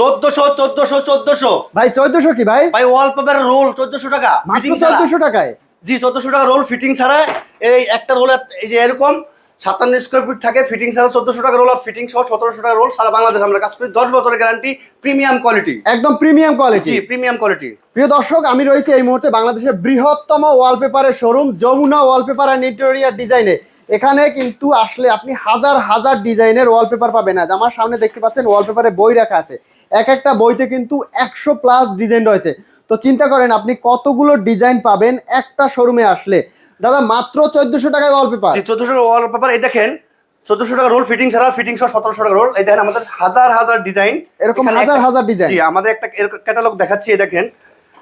চোদ্দশো চোদ্দশো চোদ্দশো। ভাই চোদ্দশো কি ভাই? ভাই ওয়ালপেপার রোল চোদ্দশো টাকা। মাত্র fitting চোদ্দশো টাকায়? জি চোদ্দশো টাকা রোল ফিটিং ছাড়া। এই একটা রোল এই যে এরকম সাতান্ন স্কোয়ার ফিট থাকে ফিটিং ছাড়া চোদ্দশো টাকা রোল আর ফিটিং সহ সতেরোশো টাকা রোল সারা বাংলাদেশ আমরা কাজ করি। দশ বছরের গ্যারান্টি প্রিমিয়াম কোয়ালিটি একদম প্রিমিয়াম কোয়ালিটি প্রিমিয়াম কোয়ালিটি প্রিয় দর্শক আমি রয়েছি এই মুহূর্তে বাংলাদেশের বৃহত্তম ওয়ালপেপারের showroom Jamuna wallpaper and interior ডিজাইনে এখানে কিন্তু আসলে আপনি হাজার হাজার ডিজাইনের ওয়ালপেপার পাবেন আজ। আমার সামনে দেখতে পাচ্ছেন ওয়ালপেপারে বই রাখা আছে। এক একটা বইতে কিন্তু একশো প্লাস ডিজাইন রয়েছে। তো চিন্তা করেন আপনি কতগুলো ডিজাইন পাবেন একটা শোরুমে আসলে? দাদা মাত্র চোদ্দশো টাকায় ওয়ালপেপার চোদ্দশো টাকা ওয়ালপেপার এই দেখেন চোদ্দশো টাকা রোল ফিটিং ছাড়া ফিটিং সহ সতেরোশো টাকা রোল এই দেখেন আমাদের হাজার হাজার ডিজাইন এরকম হাজার হাজার ডিজাইন আমাদের একটা ক্যাটালগ দেখাচ্ছি এই দেখেন।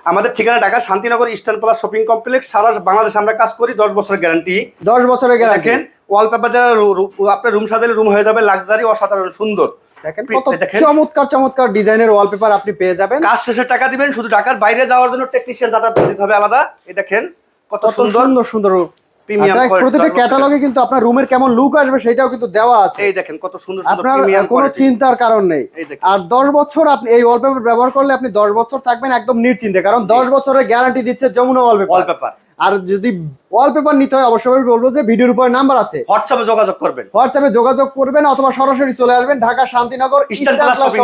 আমাদের ঠিকানা Dhaka Shantinagar eastern plus shopping complex. সারা বাংলাদেশ আমরা কাজ করি দশ বছরের গ্যারান্টি। দশ বছরের গ্যারান্টি। ওয়ালপেপার দ্বারা রু- রু- আপনার রুম সাজালে রুম হয়ে যাবে লাক্সারি অসাধারণ সুন্দর। দেখেন কত। চমৎকার চমৎকার ডিজাইনের ওয়ালপেপার আপনি পেয়ে যাবেন। কাজ শেষে টাকা দিবেন শুধু ঢাকার বাইরে যাওয়ার জন্য টেকনিশিয়ান যাতায়াত দিতে হবে আলাদা। এই দেখেন কত কত সুন্দর। সুন্দর সুন্দর আচ্ছা, প্রতিটা ক্যাটালগে কিন্তু আপনার রুমের কেমন লুক আসবে সেটাও কিন্তু দেওয়া আছে। এই দেখেন কত সুন্দর আপনার কোনো চিন্তার কারণ নেই। আর দশ বছর আপনি এই ওয়ালপেপার ব্যবহার করলে আপনি দশ বছর থাকবেন একদম নিশ্চিন্তে কারণ দশ বছরের গ্যারান্টি দিচ্ছে যমুনা ওয়ালপেপার ওয়ালপেপার আর যদি ওয়ালপেপার নিতে হয় অবশ্যই বলব যে ভিডিওর উপরে নাম্বার আছে। হোয়াটসঅ্যাপে যোগাযোগ করবেন। হোয়াটসঅ্যাপে যোগাযোগ করবেন অথবা সরাসরি চলে আসবেন ঢাকা শান্তিনগর ইস্টার্ন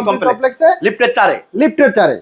কমপ্লেক্সে লিফটের চারে। লিফটের চারে।